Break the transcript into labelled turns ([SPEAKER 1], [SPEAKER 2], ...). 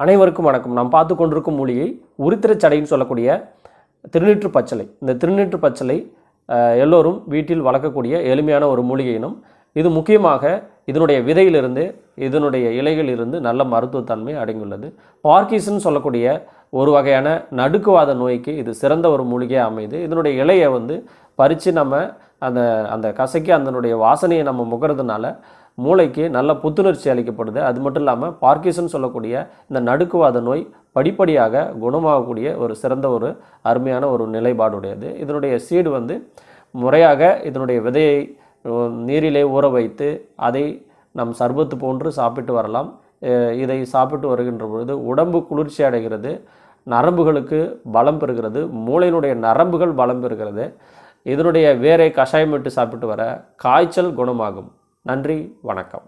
[SPEAKER 1] அனைவருக்கும் வணக்கம். நாம் பார்த்து கொண்டிருக்கும் மூலிகை உரித்திரச்சடைன்னு சொல்லக்கூடிய திருநீற்று பச்சளை இந்த திருநீற்று பச்சளை எல்லோரும் வீட்டில் வளர்க்கக்கூடிய எளிமையான ஒரு மூலிகை இனம். இது முக்கியமாக இதனுடைய விதையிலிருந்து இதனுடைய இலைகளிலிருந்து நல்ல மருத்துவத்தன்மை அடங்கியுள்ளது. பார்க்கிசன் சொல்லக்கூடிய ஒரு வகையான நடுக்குவாத நோய்க்கு இது சிறந்த ஒரு மூலிகையாக அமையுது. இதனுடைய இலையை வந்து பறித்து நம்ம அந்த அந்த கசைக்கு அதனுடைய வாசனையை நம்ம முகறதுனால மூளைக்கு நல்ல புத்துணர்ச்சி அளிக்கப்படுது. அது மட்டும் இல்லாமல் பார்க்கிசன் சொல்லக்கூடிய இந்த நடுக்குவாத நோய் படிப்படியாக குணமாகக்கூடிய ஒரு சிறந்த ஒரு அருமையான ஒரு நிலைப்பாடுடையது. இதனுடைய சீடு வந்து முறையாக இதனுடைய விதையை நீரிலே ஊற வைத்து அதை நம் சர்பத்து போன்று சாப்பிட்டு வரலாம். இதை சாப்பிட்டு வருகின்ற பொழுது உடம்பு குளிர்ச்சி அடைகிறது. நரம்புகளுக்கு பலம் பெறுகிறது. மூளையினுடைய நரம்புகள் பலம் பெறுகிறது. இதனுடைய வேரை கஷாயம் விட்டு சாப்பிட்டு வர காய்ச்சல் குணமாகும். நன்றி வணக்கம்.